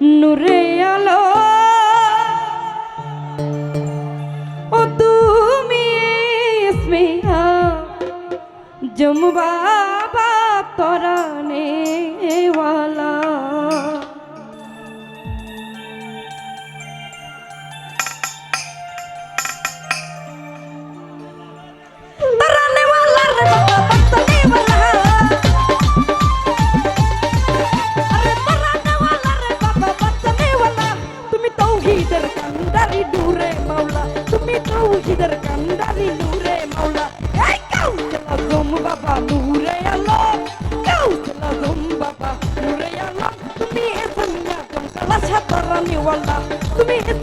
নুরে আলো। ও তুমি স্নেহা জমবা তোরা নেওয়ালা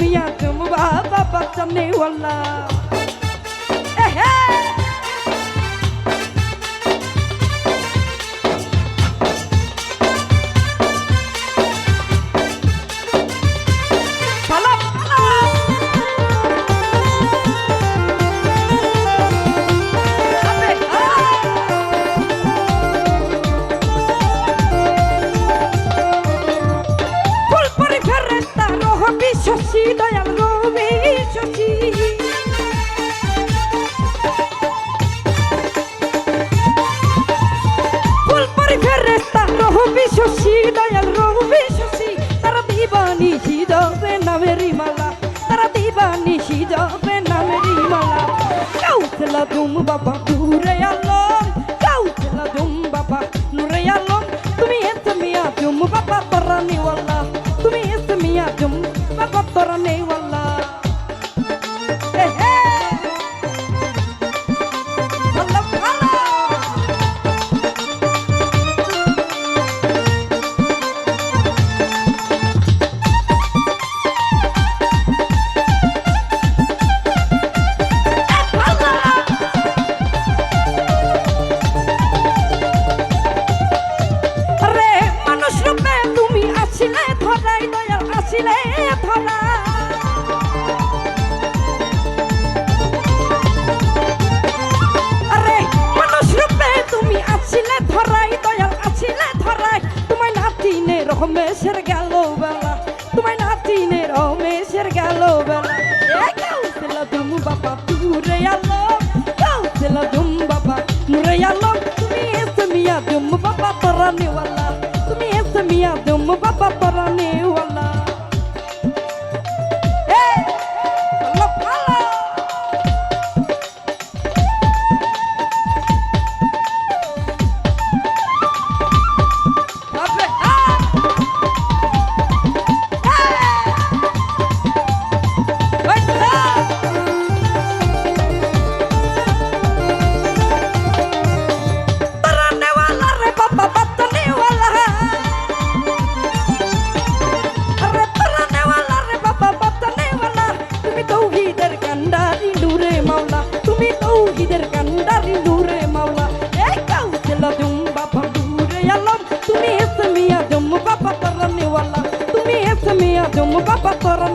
Mia, tu mu ba ba ba, tu ne wala. Hey hey. দিলে ধরা। আরে, মানুষ রূপে তুমি আছিলে ধরাই, দয়াল আছিলে ধরাই। তোমায় নাতিনে রহমেশের গেল বেলা। তোমায় তুমি বাবা তুরে আলো। কেউছিল বাবা মুরে আলো। তুমি এসমিয়া তুমি বাবা তোরা বাবা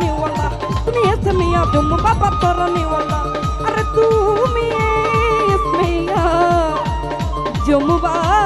নিওয়ালা তুমি এসে মিয়া জম্মু বাবা তোর নিওয়ালা আরে তুমি এস মিয়া জম্মু বাবা